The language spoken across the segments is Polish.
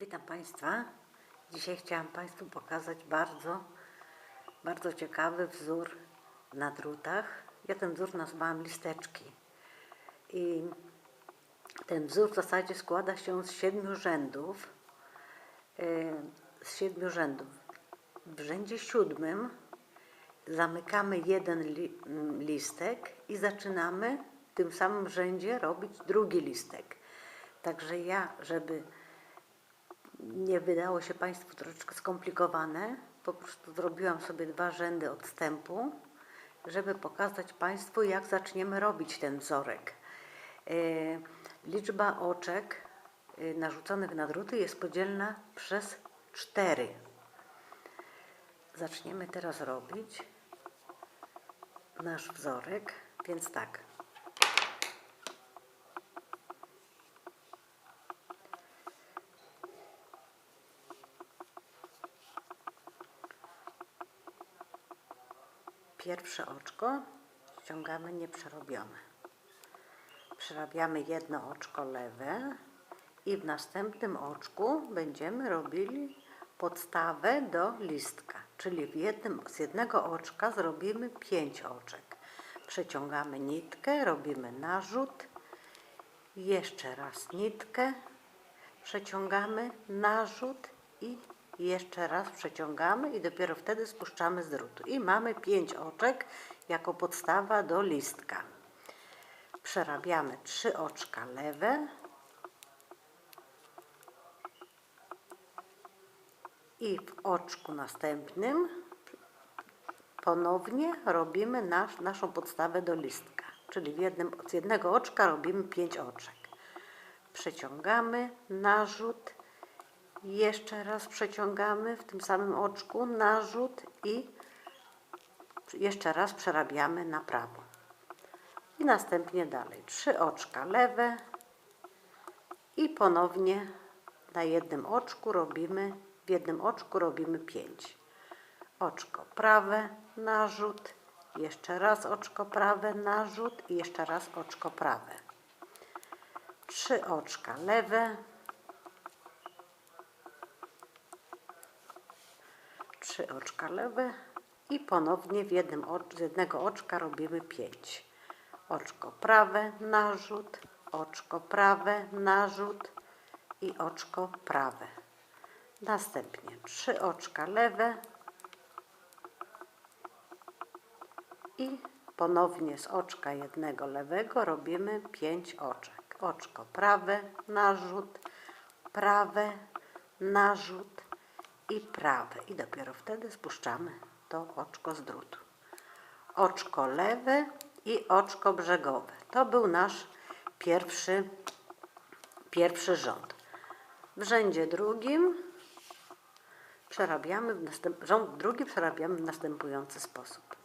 Witam Państwa. Dzisiaj chciałam Państwu pokazać bardzo, bardzo ciekawy wzór na drutach. Ja ten wzór nazwałam listeczki. I ten wzór w zasadzie składa się z siedmiu rzędów. yy, Z siedmiu rzędów. W rzędzie siódmym zamykamy jeden li, mm, listek i zaczynamy w tym samym rzędzie robić drugi listek. Także ja, żeby nie wydało się Państwu troszeczkę skomplikowane. Po prostu zrobiłam sobie dwa rzędy odstępu, żeby pokazać Państwu, jak zaczniemy robić ten wzorek. E, Liczba oczek e, narzuconych na druty jest podzielna przez 4. Zaczniemy teraz robić nasz wzorek, więc tak. Pierwsze oczko ściągamy nieprzerobione. Przerabiamy jedno oczko lewe i w następnym oczku będziemy robili podstawę do listka. Czyli jednym, z jednego oczka zrobimy pięć oczek. Przeciągamy nitkę, robimy narzut, jeszcze raz nitkę, przeciągamy narzut i jeszcze raz przeciągamy i dopiero wtedy spuszczamy z drutu. I mamy pięć oczek jako podstawa do listka. Przerabiamy trzy oczka lewe i w oczku następnym ponownie robimy nasz, naszą podstawę do listka. Czyli jednym, z jednego oczka robimy pięć oczek. Przeciągamy narzut, jeszcze raz przeciągamy w tym samym oczku narzut i jeszcze raz przerabiamy na prawo. I następnie dalej. Trzy oczka lewe i ponownie na jednym oczku robimy, w jednym oczku robimy pięć. Oczko prawe, narzut, jeszcze raz oczko prawe, narzut i jeszcze raz oczko prawe. Trzy oczka lewe, trzy oczka lewe i ponownie w jednym ocz, z jednego oczka robimy pięć. Oczko prawe, narzut, oczko prawe, narzut i oczko prawe. Następnie trzy oczka lewe i ponownie z oczka jednego lewego robimy pięć oczek. Oczko prawe, narzut, prawe, narzut i prawe. I dopiero wtedy spuszczamy to oczko z drutu. Oczko lewe i oczko brzegowe. To był nasz pierwszy, pierwszy rząd. W rzędzie drugim przerabiamy rząd drugi przerabiamy w następujący sposób.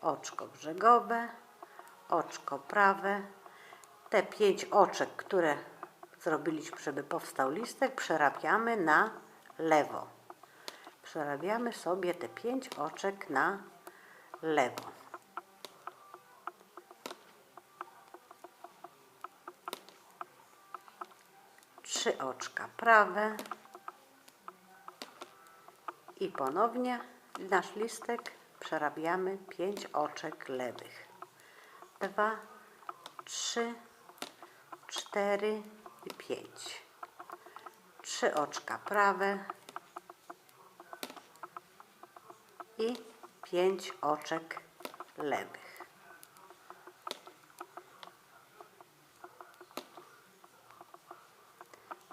Oczko brzegowe, oczko prawe. Te pięć oczek, które zrobiliśmy, żeby powstał listek, przerabiamy na lewo. Przerabiamy sobie te pięć oczek na lewo. Trzy oczka prawe. I ponownie nasz listek przerabiamy pięć oczek lewych. Dwa, trzy, cztery i pięć. Trzy oczka prawe i pięć oczek lewych.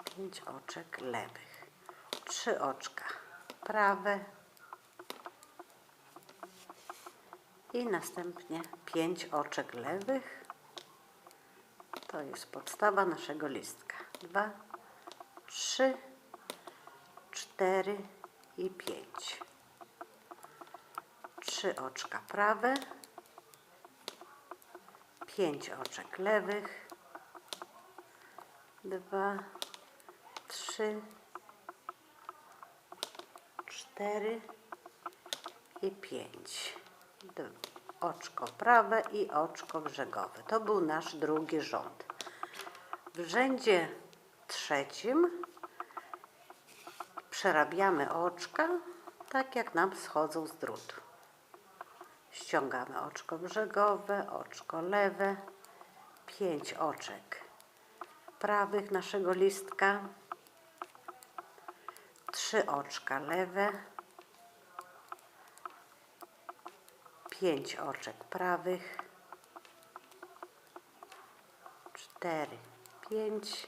Pięć oczek lewych. Trzy oczka prawe i następnie pięć oczek lewych. To jest podstawa naszego listka. Dwa, trzy, cztery i pięć. Trzy oczka prawe, pięć oczek lewych, dwa, trzy, cztery i pięć. Oczko prawe i oczko brzegowe. To był nasz drugi rząd. W rzędzie trzecim przerabiamy oczka tak jak nam schodzą z drutu. Ściągamy oczko brzegowe, oczko lewe, pięć oczek prawych naszego listka, trzy oczka lewe, pięć oczek prawych, cztery, pięć,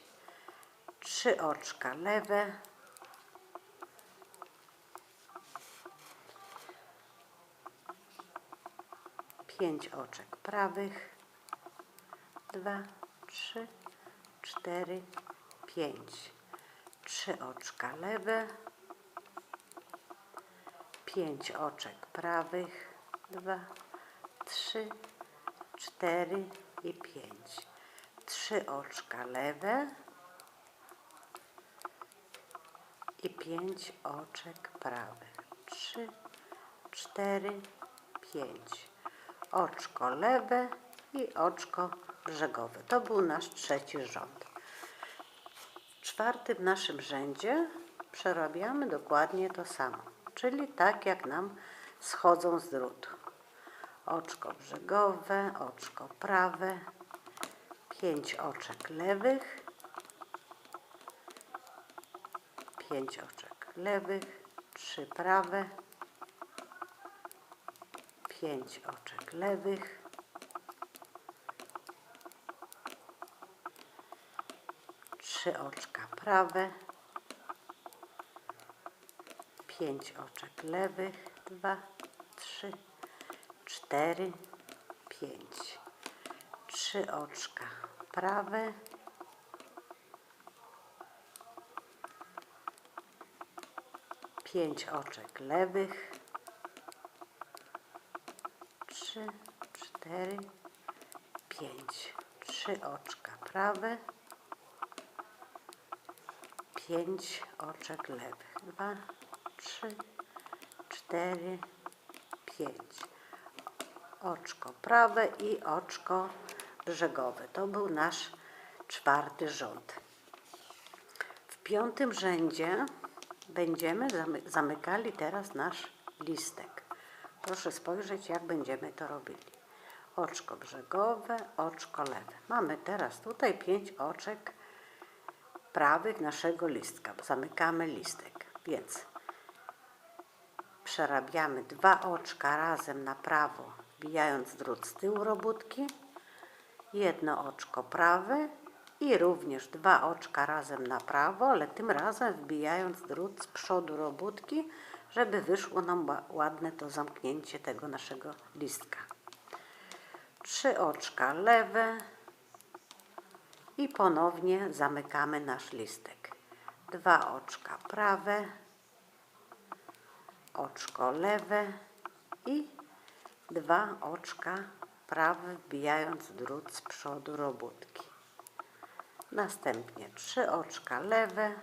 trzy oczka lewe, pięć oczek prawych, dwa, trzy, cztery, pięć, trzy oczka lewe, pięć oczek prawych, dwa, trzy, cztery i pięć, trzy oczka lewe. I pięć oczek prawych, trzy, cztery, pięć, oczko lewe i oczko brzegowe. To był nasz trzeci rząd. W czwartym naszym rzędzie przerabiamy dokładnie to samo, czyli tak jak nam schodzą z drutu. Oczko brzegowe, oczko prawe, pięć oczek lewych, pięć oczek lewych, trzy prawe, pięć oczek lewych, trzy oczka prawe, pięć oczek lewych, dwa, trzy, cztery, pięć, trzy oczka prawe, pięć oczek lewych, trzy, cztery, pięć, trzy oczka prawe, pięć oczek lewych. Dwa, trzy, cztery, pięć. Oczko prawe i oczko brzegowe. To był nasz czwarty rząd. W piątym rzędzie będziemy zamy zamykali teraz nasz listek. Proszę spojrzeć, jak będziemy to robili. Oczko brzegowe, oczko lewe. Mamy teraz tutaj pięć oczek prawych naszego listka. Zamykamy listek, więc przerabiamy dwa oczka razem na prawo, wbijając drut z tyłu robótki, jedno oczko prawe i również dwa oczka razem na prawo, ale tym razem wbijając drut z przodu robótki, żeby wyszło nam ładne to zamknięcie tego naszego listka. Trzy oczka lewe, i ponownie zamykamy nasz listek. Dwa oczka prawe, oczko lewe i dwa oczka prawe, wbijając drut z przodu robótki. Następnie trzy oczka lewe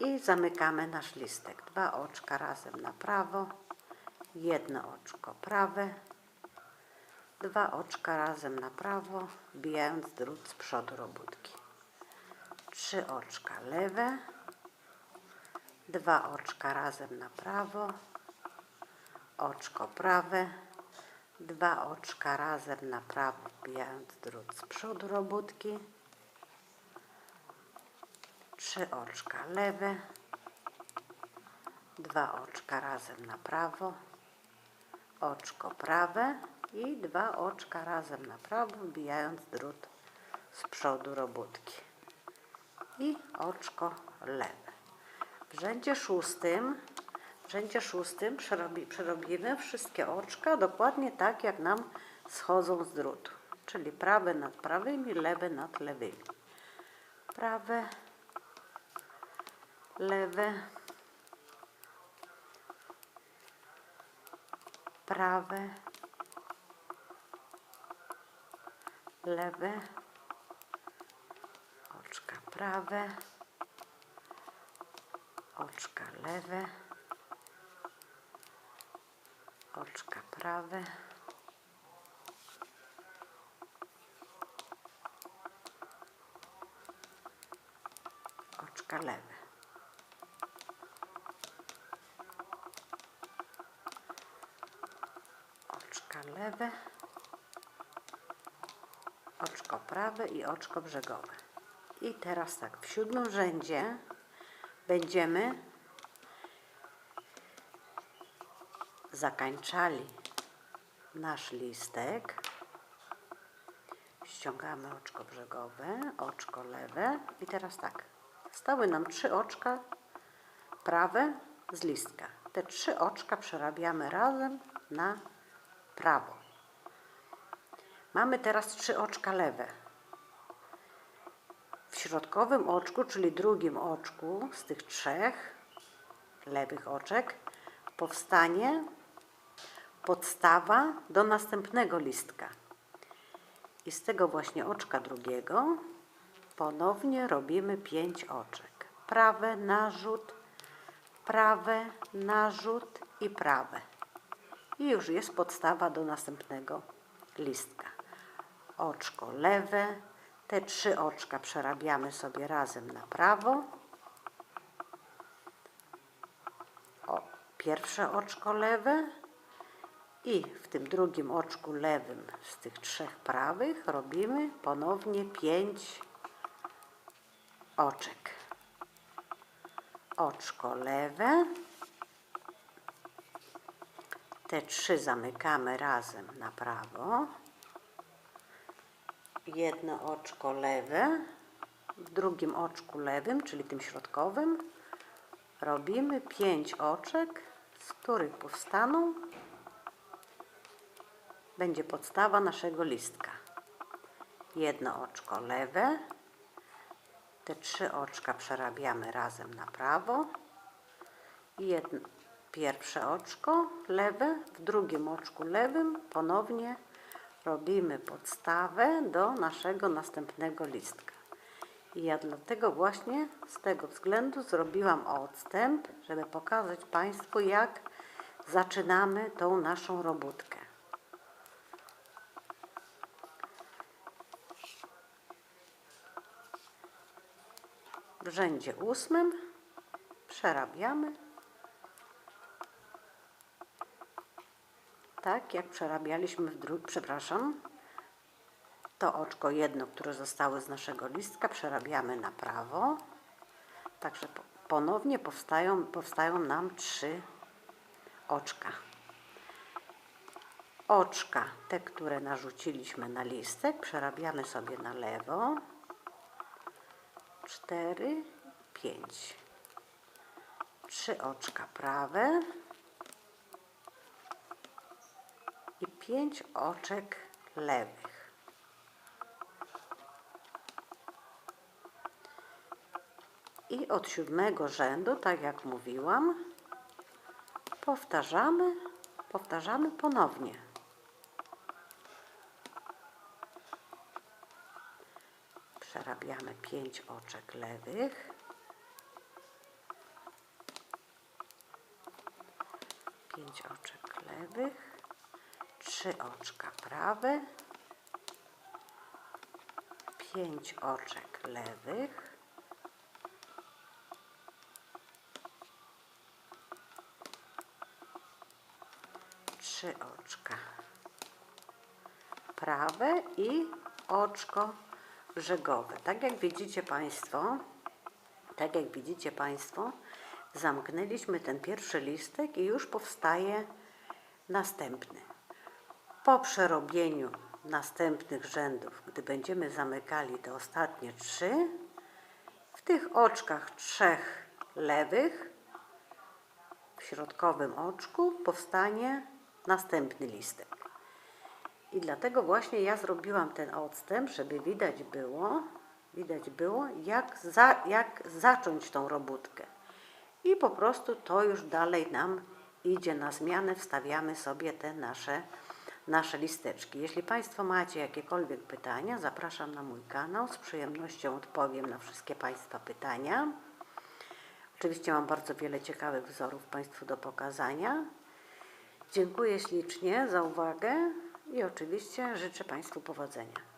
i zamykamy nasz listek. Dwa oczka razem na prawo, jedno oczko prawe, dwa oczka razem na prawo, wbijając drut z przodu robótki. Trzy oczka lewe, dwa oczka razem na prawo, oczko prawe, dwa oczka razem na prawo, wbijając drut z przodu robótki, trzy oczka lewe, dwa oczka razem na prawo, oczko prawe, i dwa oczka razem na prawo, wbijając drut z przodu robótki. I oczko lewe. W rzędzie szóstym, w rzędzie szóstym przerobi, przerobimy wszystkie oczka dokładnie tak, jak nam schodzą z drutu. Czyli prawe nad prawymi, lewe nad lewymi. Prawe, lewe, prawe, lewe, oczka prawe, oczka lewe, oczka prawe, oczka lewe. Oczka lewe, oczko prawe i oczko brzegowe. I teraz tak, w siódmym rzędzie będziemy zakańczali nasz listek. Ściągamy oczko brzegowe, oczko lewe i teraz tak. Stały nam trzy oczka prawe z listka. Te trzy oczka przerabiamy razem na prawo. Mamy teraz trzy oczka lewe. W środkowym oczku, czyli drugim oczku z tych trzech lewych oczek, powstanie podstawa do następnego listka. I z tego właśnie oczka drugiego ponownie robimy pięć oczek. Prawe, narzut, prawe, narzut i prawe. I już jest podstawa do następnego listka. Oczko lewe, te trzy oczka przerabiamy sobie razem na prawo. O, pierwsze oczko lewe i w tym drugim oczku lewym z tych trzech prawych robimy ponownie pięć oczek. Oczko lewe. Te trzy zamykamy razem na prawo. Jedno oczko lewe. W drugim oczku lewym, czyli tym środkowym, robimy pięć oczek, z których powstaną będzie podstawa naszego listka. Jedno oczko lewe, te trzy oczka przerabiamy razem na prawo jedno, pierwsze oczko lewe, w drugim oczku lewym ponownie robimy podstawę do naszego następnego listka. I ja dlatego właśnie z tego względu zrobiłam odstęp, żeby pokazać Państwu, jak zaczynamy tą naszą robótkę. W rzędzie ósmym przerabiamy tak, jak przerabialiśmy w drugim, przepraszam, to oczko jedno, które zostało z naszego listka, przerabiamy na prawo. Także po- ponownie powstają, powstają nam trzy oczka. Oczka, te, które narzuciliśmy na listek, przerabiamy sobie na lewo. Cztery, pięć. Trzy oczka prawe i pięć oczek lewych. I od siódmego rzędu, tak jak mówiłam, powtarzamy, powtarzamy ponownie. Przerabiamy pięć oczek lewych. Pięć oczek lewych. Trzy oczka prawe. Pięć oczek lewych. Trzy oczka prawe i oczko brzegowe. Tak jak widzicie Państwo, tak jak widzicie Państwo, zamknęliśmy ten pierwszy listek i już powstaje następny. Po przerobieniu następnych rzędów, gdy będziemy zamykali te ostatnie trzy, w tych oczkach trzech lewych, w środkowym oczku powstanie następny listek. I dlatego właśnie ja zrobiłam ten odstęp, żeby widać było, widać było, jak, za, jak zacząć tą robótkę. I po prostu to już dalej nam idzie na zmianę, wstawiamy sobie te nasze, nasze listeczki. Jeśli Państwo macie jakiekolwiek pytania, zapraszam na mój kanał. Z przyjemnością odpowiem na wszystkie Państwa pytania. Oczywiście mam bardzo wiele ciekawych wzorów Państwu do pokazania. Dziękuję ślicznie za uwagę i oczywiście życzę Państwu powodzenia.